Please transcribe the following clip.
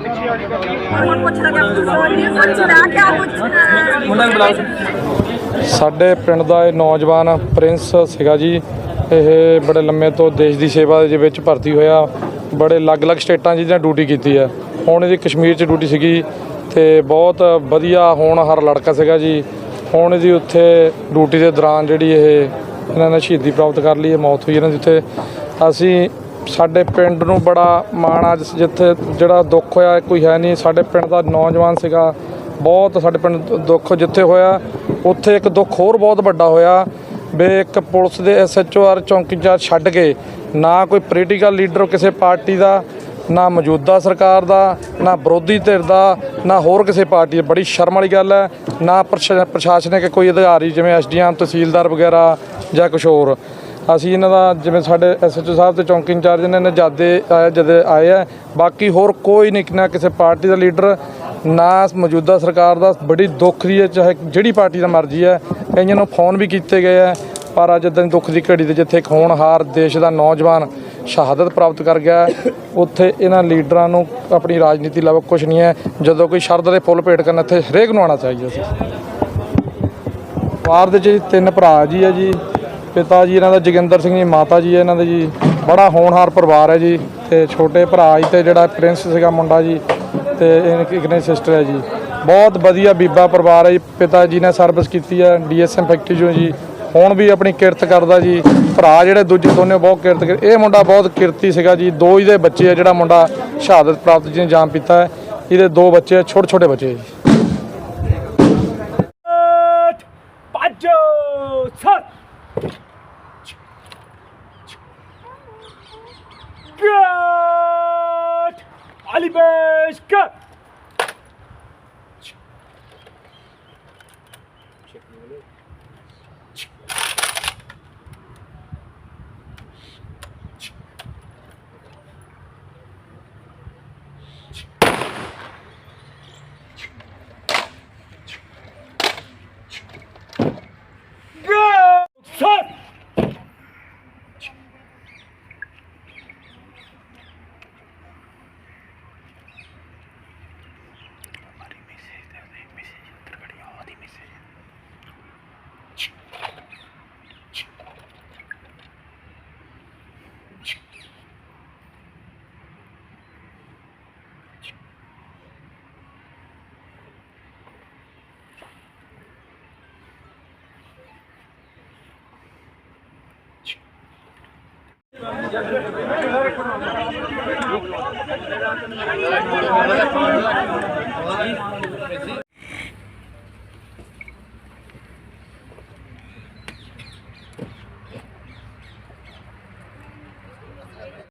ਹੁਣ ਕਿ ਮੁੰਡਾ ਨੂੰ ਬੁਲਾਓ ਸਾਡੇ ਪਿੰਡ ਦਾ ਇਹ ਨੌਜਵਾਨ ਪ੍ਰਿੰਸ ਸੀਗਾ ਜੀ। ਇਹ ਬੜੇ ਲੰਮੇ ਤੋਂ ਦੇਸ਼ ਦੀ ਸੇਵਾ ਦੇ ਵਿੱਚ ਭਰਤੀ ਹੋਇਆ। ਬੜੇ ਅਲੱਗ-ਅਲੱਗ ਸਟੇਟਾਂ 'ਚ ਜਿਹਨਾਂ ਡਿਊਟੀ ਕੀਤੀ ਹੈ। ਹੁਣ ਇਹਦੀ ਕਸ਼ਮੀਰ 'ਚ ਡਿਊਟੀ ਸੀਗੀ ਤੇ ਬਹੁਤ ਵਧੀਆ ਹੋਣਹਾਰ ਲੜਕਾ ਸੀਗਾ ਜੀ। ਹੁਣ ਇਹਦੀ ਉੱਥੇ ਡਿਊਟੀ ਦੇ ਦੌਰਾਨ ਜਿਹੜੀ ਇਹ ਇਹਨਾਂ ਨੇ ਸ਼ਹੀਦੀ ਪ੍ਰਾਪਤ ਕਰ ਲਈ ਹੈ ਮੌਤ ਹੋਈ ਇਹਨਾਂ ਦੀ ਉੱਥੇ। ਅਸੀਂ ਸਾਡੇ ਪਿੰਡ ਨੂੰ ਬੜਾ ਮਾਣ ਅੱਜ ਜਿੱਥੇ ਜਿਹੜਾ ਦੁੱਖ ਹੋਇਆ ਕੋਈ ਹੈ ਨਹੀਂ। ਸਾਡੇ ਪਿੰਡ ਦਾ ਨੌਜਵਾਨ ਸੀਗਾ, ਬਹੁਤ ਸਾਡੇ ਪਿੰਡ ਦੁੱਖ ਜਿੱਥੇ ਹੋਇਆ, ਉੱਥੇ ਇੱਕ ਦੁੱਖ ਹੋਰ ਬਹੁਤ ਵੱਡਾ ਹੋਇਆ, ਵੀ ਇੱਕ ਪੁਲਿਸ ਦੇ ਐਸਐਚਓ ਆਰ ਚੌਂਕੀਦਾਰ ਛੱਡ ਕੇ ਨਾ ਕੋਈ ਪੋਲੀਟੀਕਲ ਲੀਡਰ ਕਿਸੇ ਪਾਰਟੀ ਦਾ, ਨਾ ਮੌਜੂਦਾ ਸਰਕਾਰ ਦਾ, ਨਾ ਵਿਰੋਧੀ ਧਿਰ ਦਾ, ਨਾ ਹੋਰ ਕਿਸੇ ਪਾਰਟੀ ਦਾ। ਬੜੀ ਸ਼ਰਮ ਵਾਲੀ ਗੱਲ ਹੈ। ਨਾ ਪ੍ਰਸ਼ਾ- ਪ੍ਰਸ਼ਾਸਨਿਕ ਕੋਈ ਅਧਿਕਾਰੀ, ਜਿਵੇਂ ਐਸਡੀਐਮ ਤਹਿਸੀਲਦਾਰ ਵਗੈਰਾ ਜਾਂ ਕੁਝ ਹੋਰ। ਅਸੀਂ ਇਹਨਾਂ ਦਾ ਜਿਵੇਂ ਸਾਡੇ ਐਸਐਚਓ ਸਾਹਿਬ ਤੇ ਚੌਂਕੀ ਇੰਚਾਰਜ ਨੇ ਨੇ ਜਾਦੇ ਆਇਆ ਜਦ ਆਏ ਆ, ਬਾਕੀ ਹੋਰ ਕੋਈ ਨਹੀਂ, ਨਾ ਕਿਸੇ ਪਾਰਟੀ ਦਾ ਲੀਡਰ, ਨਾ ਮੌਜੂਦਾ ਸਰਕਾਰ ਦਾ, ਬੜੀ ਦੁੱਖ ਦੀ ਹੈ, ਚਾਹੇ ਜਿਹੜੀ ਪਾਰਟੀ ਦਾ ਮਰਜ਼ੀ ਹੈ, ਕਈਆਂ ਨੂੰ ਫੋਨ ਵੀ ਕੀਤੇ ਗਏ ਆ, ਪਰ ਅੱਜ ਦਿਨ ਦੁੱਖ ਦੀ ਘੜੀ ਤੇ ਜਿੱਥੇ ਇੱਕ ਹੋਣਹਾਰ ਦੇਸ਼ ਦਾ ਨੌਜਵਾਨ ਸ਼ਹਾਦਤ ਪ੍ਰਾਪਤ ਕਰ ਗਿਆ, ਉੱਥੇ ਇਹਨਾਂ ਲੀਡਰਾਂ ਨੂੰ ਆਪਣੀ ਰਾਜਨੀਤੀ ਲਾਵਾ ਕੁਝ ਨਹੀਂ ਹੈ, ਜਦੋਂ ਕੋਈ ਸ਼ਰਦ ਦੇ ਫੁੱਲ ਭੇਟ ਕਰਨ ਇੱਥੇ ਹਰੇਕ ਨੂੰ ਆਉਣਾ ਚਾਹੀਦਾ ਸੀ। ਪਰਿਵਾਰ ਦੇ ਜੀ ਤਿੰਨ ਭਰਾ ਜੀ ਹੈ ਜੀ ਪਿਤਾ ਜੀ ਇਹਨਾਂ ਦਾ ਜੋਗਿੰਦਰ ਸਿੰਘ ਜੀ ਮਾਤਾ ਜੀ ਹੈ ਇਹਨਾਂ ਦੇ ਜੀ ਬੜਾ ਹੋਣਹਾਰ ਪਰਿਵਾਰ ਹੈ ਜੀ ਤੇ ਛੋਟੇ ਭਰਾ ਜੀ ਤੇ ਜਿਹੜਾ ਪ੍ਰਿੰਸ ਸੀਗਾ ਮੁੰਡਾ ਜੀ ਤੇ ਇੱਕ ਨੇ ਸਿਸਟਰ ਹੈ ਜੀ। ਬਹੁਤ ਵਧੀਆ ਬੀਬਾ ਪਰਿਵਾਰ ਹੈ ਜੀ ਪਿਤਾ ਜੀ ਨੇ ਸਰਵਿਸ ਕੀਤੀ ਹੈ ਡੀਐਸਐਮ ਫੈਕਟਰੀ ਚੋਂ ਜੀ ਹੁਣ ਵੀ ਆਪਣੀ ਕਿਰਤ ਕਰਦਾ ਜੀ ਭਰਾ ਜਿਹੜੇ ਦੂਜੇ ਦੋਨੇ ਬਹੁਤ ਕਿਰਤ ਕਰ ਇਹ ਮੁੰਡਾ ਬਹੁਤ ਕਿਰਤੀ ਸੀਗਾ ਜੀ ਦੋ ਇਹਦੇ ਬੱਚੇ ਆ ਜਿਹੜਾ ਮੁੰਡਾ ਸ਼ਹਾਦਤ ਪ੍ਰਾਪਤ ਜੀ ਨੇ ਜਾਮ ਪੀਤਾ ਹੈ ਇਹਦੇ ਦੋ ਬੱਚੇ ਆ, ਛੋਟੇ ਛੋਟੇ ਬੱਚੇ ਜੀ। ਪਾਜੋ sir Bears, cut! Check mo ulit. Thank you.